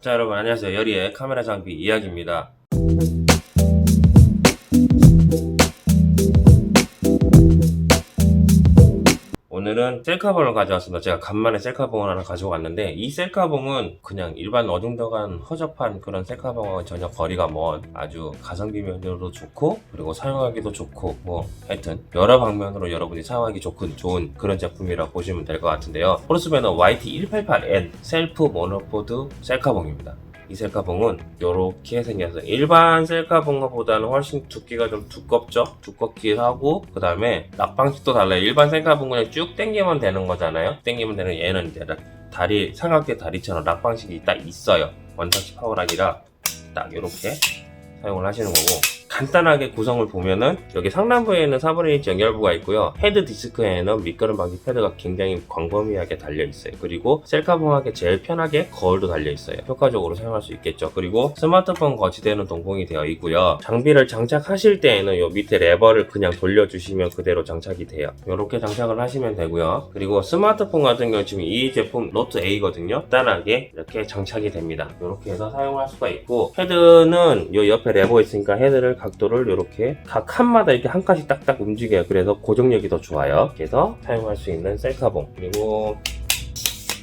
자 여러분 안녕하세요. 여리의 카메라 장비 이야기입니다 오늘은 셀카봉을 가져왔습니다. 제가 간만에 셀카봉을 하나 가지고 왔는데 이 셀카봉은 그냥 일반 어중더간 허접한 그런 셀카봉하고 전혀 거리가 먼 아주 가성비 면으로도 좋고 그리고 사용하기도 좋고 뭐 하여튼 여러 방면으로 여러분이 사용하기 좋은 좋은 그런 제품이라고 보시면 될 것 같은데요. 포르스배너 YT188N 셀프 모노포드 셀카봉입니다. 이 셀카봉은 이렇게 생겨서 일반 셀카봉보다는 훨씬 두께가 좀 두껍죠? 두껍기도 하고 그 다음에 낙방식도 달라요. 일반 셀카봉 그냥 쭉 당기면 되는 거잖아요. 당기면 되는 얘는 이제 락- 다리 삼각대 다리처럼 낙방식이 딱 있어요. 원터치 파워락이라 딱 이렇게 사용을 하시는 거고 간단하게 구성을 보면은 여기 상단부에는 4분의 1 연결부가 있고요. 헤드 디스크에는 밑거름 방지 패드가 굉장히 광범위하게 달려 있어요. 그리고 셀카봉하게 제일 편하게 거울도 달려 있어요. 효과적으로 사용할 수 있겠죠. 그리고 스마트폰 거치대는 동봉이 되어 있고요. 장비를 장착하실 때에는 요 밑에 레버를 그냥 돌려주시면 그대로 장착이 돼요. 이렇게 장착을 하시면 되고요. 그리고 스마트폰 같은 경우 지금 이 제품 노트 A거든요. 간단하게 이렇게 장착이 됩니다. 이렇게 해서 사용할 수가 있고 헤드는 요 옆에 레버 있으니까 헤드를 각도를 이렇게 각 칸마다 이렇게 한 칸씩 딱딱 움직여요. 그래서 고정력이 더 좋아요. 그래서 사용할 수 있는 셀카봉 그리고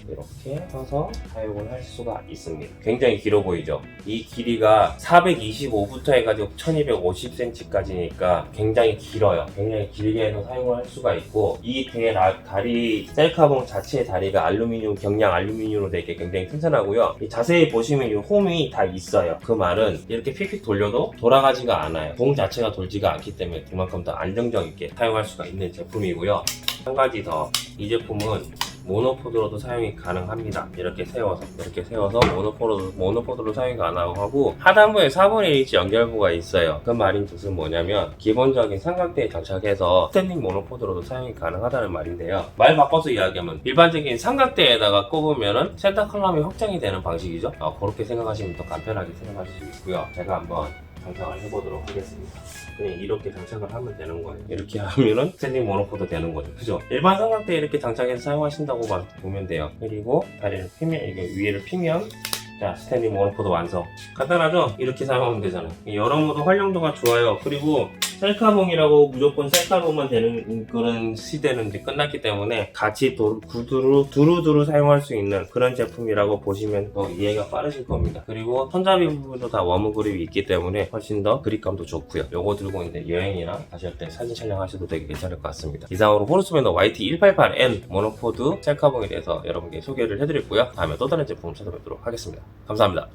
이렇게 서서 사용을 할 수가 있습니다. 굉장히 길어 보이죠? 이 길이가 425부터 해가지고 1250cm까지니까 굉장히 길어요. 굉장히 길게 해서 사용을 할 수가 있고 이대 다리 셀카봉 자체의 다리가 알루미늄 경량 알루미늄으로 되게 굉장히 튼튼하고요. 이 자세히 보시면 이 홈이 다 있어요. 그 말은 이렇게 픽픽 돌려도 돌아가지가 않아요. 봉 자체가 돌지가 않기 때문에 그만큼 더 안정적 있게 사용할 수가 있는 제품이고요. 한 가지 더 이 제품은 모노포드로도 사용이 가능합니다. 이렇게 세워서 이렇게 세워서 모노포드 모노포드로 사용이 가능하고 하단부에 4분의 1인치 연결부가 있어요. 그 말인 뜻은 뭐냐면 기본적인 삼각대에 장착해서 스탠딩 모노포드로도 사용이 가능하다는 말인데요. 말 바꿔서 이야기하면 일반적인 삼각대에다가 꼽으면은 센터 컬럼이 확장이 되는 방식이죠. 아, 그렇게 생각하시면 더 간편하게 생각하실 수 있고요. 제가 한번 장착을 해보도록 하겠습니다. 그냥 이렇게 장착을 하면 되는 거예요. 이렇게 하면은 스탠딩 모노포드 되는 거죠. 그죠? 일반 삼각대 이렇게 장착해서 사용하신다고 봐- 보면 돼요. 그리고 다리를 피면, 이게 위에를 피면 자, 스탠딩 모노포드 완성. 간단하죠? 이렇게 사용하면 되잖아요. 여러모로 활용도가 좋아요. 그리고 셀카봉이라고 무조건 셀카봉만 되는 그런 시대는 이제 끝났기 때문에 같이 도, 구두로 두루두루 사용할 수 있는 그런 제품이라고 보시면 더 이해가 빠르실 겁니다. 그리고 손잡이 부분도 다 워머 그립이 있기 때문에 훨씬 더 그립감도 좋고요. 요거 들고 이제 여행이나 가실 때 사진 촬영하셔도 되게 괜찮을 것 같습니다. 이상으로 호르스밴더 YT188N 모노포드 셀카봉에 대해서 여러분께 소개를 해드렸고요. 다음에 또 다른 제품 찾아뵙도록 하겠습니다. 감사합니다.